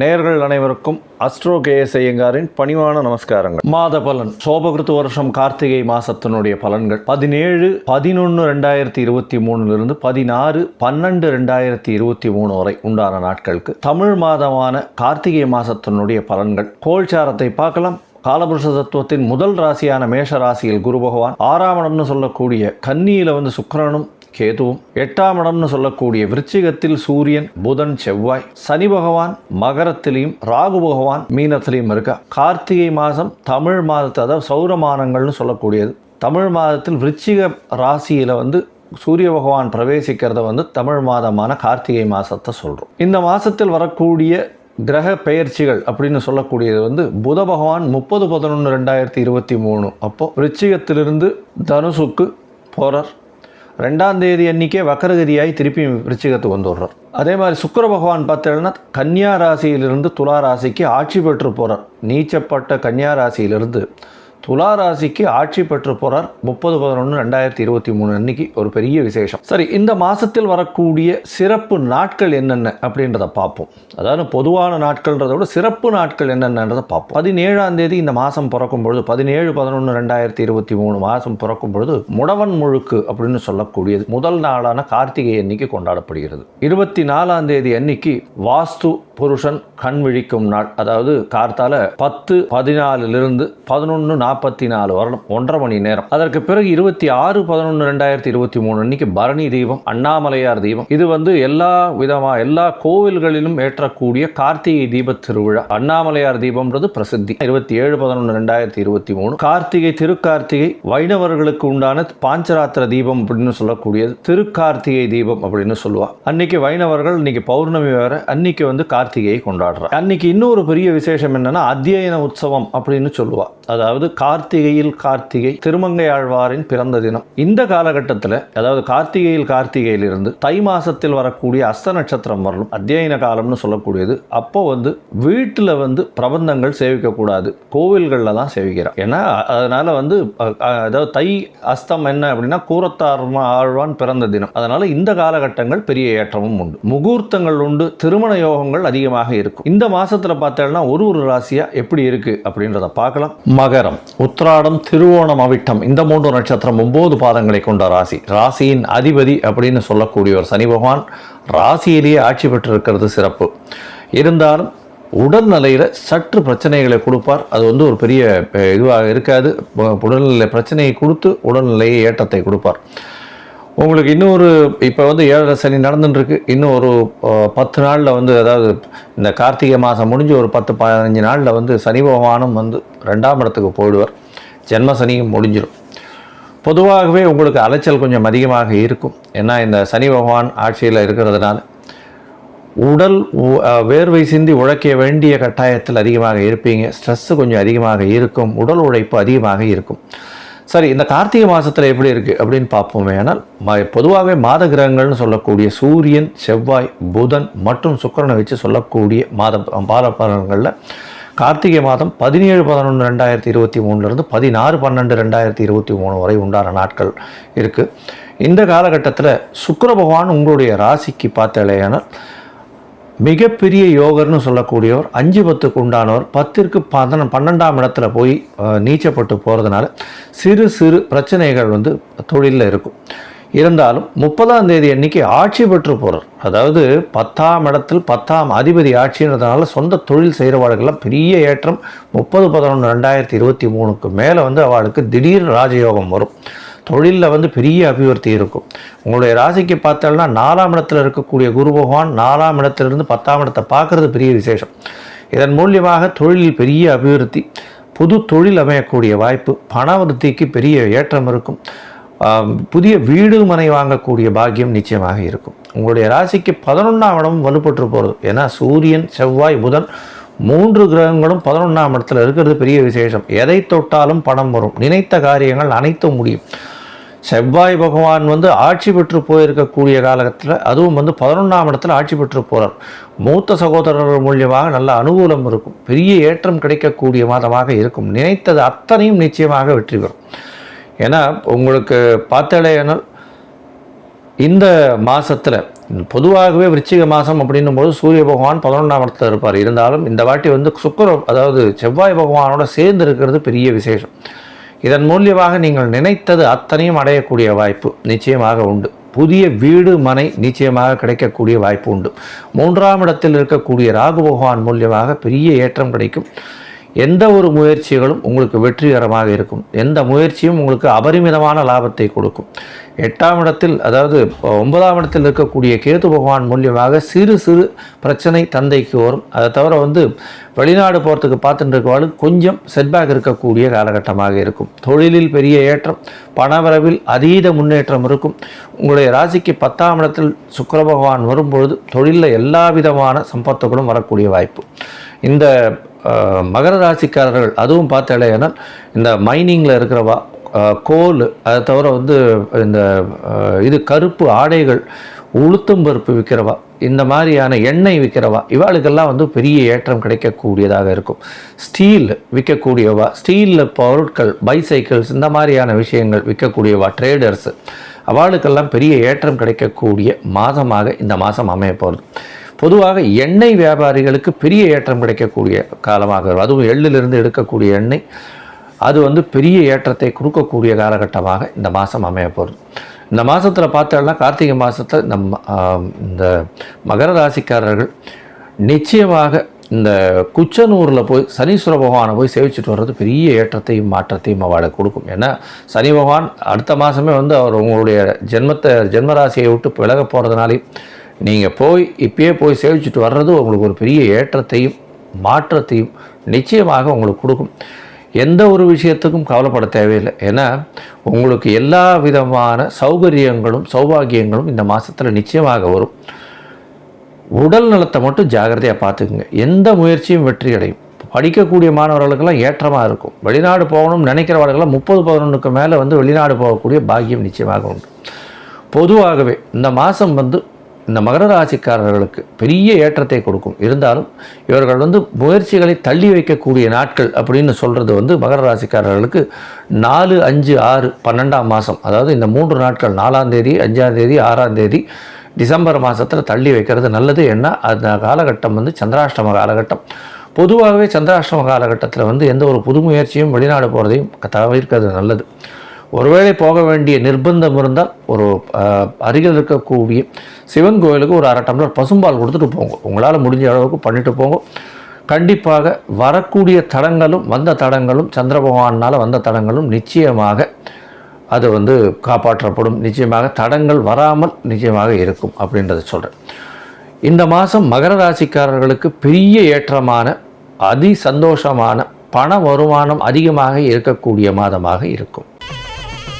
நேர்கள் அனைவருக்கும் astro KS ஐயங்காரின் பணிவான நமஸ்காரங்கள். மாத பலன் சோபகிருத்து வருஷம் கார்த்திகை மாசத்தினுடைய பலன்கள். பதினேழு பதினொன்று ரெண்டாயிரத்தி இருபத்தி மூணுலிருந்து பதினாறு பன்னெண்டு ரெண்டாயிரத்தி இருபத்தி மூணு வரை உண்டான நாட்களுக்கு தமிழ் மாதமான கார்த்திகை மாசத்தினுடைய பலன்கள். கோல்சாரத்தை பார்க்கலாம். காலபுருஷ தத்துவத்தின் முதல் ராசியான மேஷ ராசியில் குரு பகவான் ஆறாம் இடம்னு சொல்லக்கூடிய கன்னியில் வந்து சுக்கரனும் கேதுவும் எட்டாம் இடம்னு சொல்லக்கூடிய விருச்சிகத்தில் சூரியன் புதன் செவ்வாய் சனி பகவான் மகரத்திலையும் ராகு பகவான் மீனத்திலையும் இருக்கா. கார்த்திகை மாதம் தமிழ் மாதத்தை அதாவது சௌரமானங்கள்னு சொல்லக்கூடியது. தமிழ் மாதத்தில் விருச்சிக ராசியில் வந்து சூரிய பகவான் பிரவேசிக்கிறத வந்து தமிழ் மாதமான கார்த்திகை மாதத்தை சொல்கிறோம் இந்த மாதத்தில் வரக்கூடிய கிரக பெயர்ச்சிகள் அப்படின்னு சொல்லக்கூடியது வந்து புத பகவான் முப்பது பதினொன்று ரெண்டாயிரத்தி இருபத்தி மூணு. அப்போது விருச்சிகத்திலிருந்து தனுசுக்கு போகிறார் ரெண்டாம் தேதி அன்றைக்கே வக்கரகதியாகி திருப்பி விருச்சிகத்துக்கு வந்து விடுறார் அதே மாதிரி சுக்கர பகவான் பார்த்தீங்கன்னா கன்னியா ராசியிலிருந்து துலா ராசிக்கு ஆட்சி பெற்று போகிறார் நீச்சப்பட்ட கன்னியா ராசியிலிருந்து துலா ராசிக்கு ஆட்சி பெற்று போகிறார் முப்பது பதினொன்று ரெண்டாயிரத்தி இருபத்தி மூணு அன்னைக்கு ஒரு பெரிய விசேஷம். சரி இந்த மாதத்தில் வரக்கூடிய சிறப்பு நாட்கள் என்னென்ன அப்படின்றத பார்ப்போம். அதாவது பொதுவான நாட்கள்ன்றத விட சிறப்பு நாட்கள் என்னென்னன்றதை பார்ப்போம். பதினேழாம் தேதி இந்த மாதம் பிறக்கும் பொழுது பதினேழு பதினொன்று ரெண்டாயிரத்தி இருபத்தி மூணு மாதம் பிறக்கும் பொழுது முடவன் முழுக்கு அப்படின்னு சொல்லக்கூடியது முதல் நாளான கார்த்திகை அன்னைக்கு கொண்டாடப்படுகிறது. இருபத்தி நாலாம் தேதி அன்னைக்கு வாஸ்து புருஷன் கண் விழிக்கும் நாள். அதாவது கார்த்தால பத்து பதினாலிலிருந்து பதினொன்று நாற்பத்தி நாலு வருடம் ஒன்றரை மணி நேரம். அதற்கு பிறகு இருபத்தி ஆறு பதினொன்று ரெண்டாயிரத்தி இருபத்தி மூணு அன்னைக்கு பரணி தீபம் அண்ணாமலையார் தீபம் இது வந்து எல்லா விதமா எல்லா கோவில்களிலும் ஏற்றக்கூடிய கார்த்திகை தீப திருவிழா. அண்ணாமலையார் தீபம்ன்றது பிரசித்தி. இருபத்தி ஏழு பதினொன்று ரெண்டாயிரத்தி இருபத்தி மூணு கார்த்திகை திருக்கார்த்திகை வைணவர்களுக்கு உண்டான பாஞ்சராத்திர தீபம் அப்படின்னு சொல்லக்கூடியது. திருக்கார்த்திகை தீபம் அப்படின்னு சொல்லுவாள் அன்னைக்கு வைணவர்கள் இன்னைக்கு பௌர்ணமி வேற அன்னைக்கு வந்து கார்த்திகையை கொண்டாடுறாங்க அன்னைக்கு இன்னொரு பெரிய விசேஷம் என்னன்னா அத்தியன உற்சவம் அப்படின்னு சொல்லுவா. அதாவது கார்த்திகையில் கார்த்திகை திருமங்கை ஆழ்வாரின் பிறந்த தினம். இந்த காலகட்டத்தில் அதாவது கார்த்திகையில் கார்த்திகையிலிருந்து தை மாசத்தில் வரக்கூடிய அஸ்த நட்சத்திரம் வரலும் அத்தியன காலம்னு சொல்லக்கூடியது அப்போ வந்து வீட்டில் வந்து பிரபந்தங்கள் சேவிக்கக்கூடாது. கோவில்களில் தான் சேவிக்கிறார். ஏன்னா அதனால வந்து அதாவது தை அஸ்தம் என்ன அப்படின்னா கூரத்தார்மா ஆழ்வான் பிறந்த தினம். அதனால இந்த காலகட்டங்கள் பெரிய ஏற்றமும் உண்டு. முகூர்த்தங்கள் உண்டு திருமண யோகங்கள் அதிகமாக இருக்கும். இந்த மாதத்தில் பார்த்தோம்னா ஒரு ஒரு ராசியாக எப்படி இருக்கு அப்படின்றத பார்க்கலாம். மகரம். உத்திராடம் திருவோணம் அவிட்டம். இந்த மூன்று நட்சத்திரம் ஒம்பது பாதங்களை கொண்ட ராசி. ராசியின் அதிபதி அப்படின்னு சொல்லக்கூடியவர் சனி பகவான் ராசியிலேயே ஆட்சி பெற்றிருக்கிறது சிறப்பு. இருந்தாலும் உடல்நிலையில் சற்று பிரச்சனைகளை கொடுப்பார். அது வந்து ஒரு பெரிய இதுவாக இருக்காது. உடல்நிலை பிரச்சனையை கொடுத்து உடல்நிலையை ஏற்றத்தை கொடுப்பார். உங்களுக்கு இன்னொரு இப்போ வந்து ஏழரை சனி நடந்துட்டுருக்கு. இன்னும் ஒரு பத்து நாளில் வந்து அதாவது இந்த கார்த்திகை மாதம் முடிஞ்சு ஒரு பத்து பதினஞ்சு நாளில் வந்து சனி பகவானும் வந்து ரெண்டாம் இடத்துக்கு போயிடுவார். ஜென்ம சனியும் முடிஞ்சிடும் பொதுவாகவே உங்களுக்கு அலைச்சல் கொஞ்சம் அதிகமாக இருக்கும். ஏன்னா இந்த சனி பகவான் ஆட்சியில் இருக்கிறதுனால. உடல் உ- வேர்வை சிந்தி உழைக்க வேண்டிய கட்டாயத்தில் அதிகமாக இருப்பீங்க. ஸ்ட்ரெஸ்ஸு கொஞ்சம் அதிகமாக இருக்கும். உடல் உழைப்பு அதிகமாக இருக்கும். சரி இந்த கார்த்திகை மாதத்தில் எப்படி இருக்குது அப்படின்னு பார்ப்போமே. ஆனால் ம- பொதுவாகவே மாத கிரகங்கள்னு சொல்லக்கூடிய சூரியன் செவ்வாய் புதன் மற்றும் சுக்கரனை வச்சு சொல்லக்கூடிய மாத பால பலன்களில் கார்த்திகை மாதம் பதினேழு பதினொன்று ரெண்டாயிரத்தி இருபத்தி மூணுலேருந்து பதினாறு பன்னெண்டு ரெண்டாயிரத்தி இருபத்தி மூணு வரை உண்டான நாட்கள் இருக்குது இந்த காலகட்டத்தில் சுக்கர பகவான் உங்களுடைய ராசிக்கு பார்த்தாலேயானால் மிகப்பெரிய யோகர்னு சொல்லக்கூடியவர் அஞ்சு பத்துக்கு உண்டானவர் பத்திற்கு பதன பன்னெண்டாம் இடத்துல போய் நீச்சப்பட்டு போகிறதுனால சிறு சிறு பிரச்சனைகள் வந்து தொழிலில் இருக்கும். இருந்தாலும் முப்பதாம் தேதி அன்னைக்கு ஆட்சி பெற்று போகிறார் அதாவது பத்தாம் இடத்தில் பத்தாம் அதிபதி ஆட்சின்றதுனால சொந்த தொழில் செய்கிறவாளுக்கெல்லாம் பெரிய ஏற்றம். முப்பது பதினொன்று ரெண்டாயிரத்தி இருபத்தி மூணுக்கு மேலே வந்து அவளுக்கு திடீர் ராஜயோகம் வரும். தொழிலில் வந்து பெரிய அபிவிருத்தி இருக்கும். உங்களுடைய ராசிக்கு பார்த்தோம்னா நாலாம் இடத்துல இருக்கக்கூடிய குரு பகவான் நாலாம் இடத்திலிருந்து பத்தாம் இடத்தை பார்க்குறது பெரிய விசேஷம். இதன் மூலியமாக தொழிலில் பெரிய அபிவிருத்தி புது தொழில் அமையக்கூடிய வாய்ப்பு பணவருத்திக்கு பெரிய ஏற்றம் இருக்கும். புதிய வீடு மனை வாங்கக்கூடிய பாக்கியம் நிச்சயமாக இருக்கும். உங்களுடைய ராசிக்கு பதினொன்றாம் இடமும் வலுப்பட்டு போகிறது ஏன்னா சூரியன் செவ்வாய் புதன் மூன்று கிரகங்களும் பதினொன்றாம் இடத்துல இருக்கிறது பெரிய விசேஷம். எதை தொட்டாலும் பணம் வரும். நினைத்த காரியங்கள் அனைத்தும் முடியும். செவ்வாய் பகவான் வந்து ஆட்சி பெற்று போயிருக்கக்கூடிய காலகட்டத்தில் அதுவும் வந்து பதினொன்றாம் இடத்துல ஆட்சி பெற்று போகிறார் மூத்த சகோதரர்கள் மூலியமாக நல்ல அனுகூலம் இருக்கும். பெரிய ஏற்றம் கிடைக்கக்கூடிய மாதமாக இருக்கும். நினைத்தது அத்தனையும் நிச்சயமாக வெற்றி பெறும். ஏன்னா உங்களுக்கு பார்த்தாலேனால் இந்த மாதத்தில் பொதுவாகவே விருச்சிக மாதம் அப்படின்னும் போது சூரிய பகவான் பதினொன்றாம் இடத்துல இருப்பார். இருந்தாலும் இந்த வாட்டி வந்து சுக்கரம் அதாவது செவ்வாய் பகவானோட சேர்ந்து இருக்கிறது பெரிய விசேஷம். இதன் மூலியமாக நீங்கள் நினைத்தது அத்தனையும் அடையக்கூடிய வாய்ப்பு நிச்சயமாக உண்டு. புதிய வீடு மனை நிச்சயமாக கிடைக்கக்கூடிய வாய்ப்பு உண்டு. மூன்றாம் இடத்தில் இருக்கக்கூடிய ராகு பகவான் மூலியமாக பெரிய ஏற்றம் கிடைக்கும். எந்த ஒரு முயற்சிகளும் உங்களுக்கு வெற்றிகரமாக இருக்கும். எந்த முயற்சியும் உங்களுக்கு அபரிமிதமான லாபத்தை கொடுக்கும். எட்டாம் இடத்தில் அதாவது ஒன்பதாம் இடத்தில் இருக்கக்கூடிய கேது பகவான் மூலியமாக சிறு சிறு பிரச்சனை தந்தைக்கு வரும். அதை தவிர வந்து வெளிநாடு போகிறதுக்கு பார்த்துட்டு இருக்கவாளுக்கு கொஞ்சம் செட்பேக் இருக்கக்கூடிய காலகட்டமாக இருக்கும். தொழிலில் பெரிய ஏற்றம் பணவரவில் அதீத முன்னேற்றம் இருக்கும். உங்களுடைய ராசிக்கு பத்தாம் இடத்தில் சுக்கர பகவான் வரும்பொழுது தொழிலில் எல்லா விதமான சம்பத்துகளும் வரக்கூடிய வாய்ப்பு. இந்த மகர ராசிக்காரர்கள் அதுவும் பார்த்தாலேனால் இந்த மைனிங்கில் இருக்கிறவா கோல் அதை தவிர வந்து இந்த இது கருப்பு ஆடைகள் உளுத்தும் பருப்பு விற்கிறவா இந்த மாதிரியான எண்ணெய் விற்கிறவா இவாளுக்கெல்லாம் வந்து பெரிய ஏற்றம் கிடைக்கக்கூடியதாக இருக்கும். ஸ்டீல் விற்கக்கூடியவா ஸ்டீலில் பொருட்கள் பைசைக்கிள்ஸ் இந்த மாதிரியான விஷயங்கள் விற்கக்கூடியவா ட்ரேடர்ஸு அவளுக்கெல்லாம் பெரிய ஏற்றம் கிடைக்கக்கூடிய மாதமாக இந்த மாதம் அமைய போகிறது பொதுவாக எண்ணெய் வியாபாரிகளுக்கு பெரிய ஏற்றம் கிடைக்கக்கூடிய காலமாக இருக்கும் அதுவும் எள்ளிலிருந்து எடுக்கக்கூடிய எண்ணெய் அது வந்து பெரிய ஏற்றத்தை கொடுக்கக்கூடிய காலகட்டமாக இந்த மாதம் அமைய போகிறது இந்த மாதத்தில் பார்த்தோம்னா கார்த்திகை மாதத்தில் நம் இந்த மகர ராசிக்காரர்கள் நிச்சயமாக இந்த குச்சனூரில் போய் சனீஸ்வர பகவானை போய் சேவிச்சுட்டு வர்றது பெரிய ஏற்றத்தையும் மாற்றத்தையும் அவளுக்கு கொடுக்கும். ஏன்னா சனி பகவான் அடுத்த மாதமே வந்து அவர் உங்களுடைய ஜென்மத்தை ஜென்மராசியை விட்டு விலக போகிறதுனாலையும் நீங்கள் போய் இப்பயே போய் சேவிச்சுட்டு வர்றது உங்களுக்கு ஒரு பெரிய ஏற்றத்தையும் மாற்றத்தையும் நிச்சயமாக உங்களுக்கு கொடுக்கும். எந்த ஒரு விஷயத்துக்கும் கவலைப்பட தேவையில்லை. ஏன்னா உங்களுக்கு எல்லா விதமான சௌகரியங்களும் சௌபாகியங்களும் இந்த மாதத்தில் நிச்சயமாக வரும். உடல் நலத்தை மட்டும் ஜாகிரதையாக பார்த்துக்குங்க. எந்த முயற்சியும் வெற்றி அடையும். படிக்கக்கூடிய மாணவர்களுக்கெல்லாம் ஏற்றமாக இருக்கும். வெளிநாடு போகணும்னு நினைக்கிறவர்களெல்லாம் முப்பது பதினொன்றுக்கு மேலே வந்து வெளிநாடு போகக்கூடிய பாக்கியம் நிச்சயமாக உண்டு. பொதுவாகவே இந்த மாதம் வந்து இந்த மகர ராசிக்காரர்களுக்கு பெரிய ஏற்றத்தை கொடுக்கும். இருந்தாலும் இவர்கள் வந்து முயற்சிகளை தள்ளி வைக்கக்கூடிய நாட்கள் அப்படின்னு சொல்கிறது வந்து மகர ராசிக்காரர்களுக்கு நாலு அஞ்சு ஆறு பன்னெண்டாம் மாதம் அதாவது இந்த மூன்று நாட்கள் நாலாம் தேதி அஞ்சாம் தேதி ஆறாம் தேதி டிசம்பர் மாதத்தில் தள்ளி வைக்கிறது நல்லது. ஏன்னா அந்த காலகட்டம் வந்து சந்திராஷ்டம காலகட்டம். பொதுவாகவே சந்திராஷ்டம காலகட்டத்தில் வந்து எந்த ஒரு புது முயற்சியும் வெளிநாடு போகிறதையும் தவிர்க்கிறது நல்லது. ஒருவேளை போக வேண்டிய நிர்பந்தம் இருந்தால் ஒரு அருகில் இருக்கக்கூடிய சிவன் கோயிலுக்கு ஒரு அரை டம்ளர் பசும்பால் கொடுத்துட்டு போங்க. உங்களால் முடிஞ்ச அளவுக்கு பண்ணிட்டு போங்க. கண்டிப்பாக வரக்கூடிய தடங்களும் வந்த தடங்களும் சந்திர பகவானால் வந்த தடங்களும் நிச்சயமாக அது வந்து காப்பாற்றப்படும். நிச்சயமாக தடங்கள் வராமல் நிச்சயமாக இருக்கும் அப்படின்றத சொல்கிறேன் இந்த மாதம் மகர ராசிக்காரர்களுக்கு பெரிய ஏற்றமான அதி சந்தோஷமான பண வருமானம் அதிகமாக இருக்கக்கூடிய மாதமாக இருக்கும்.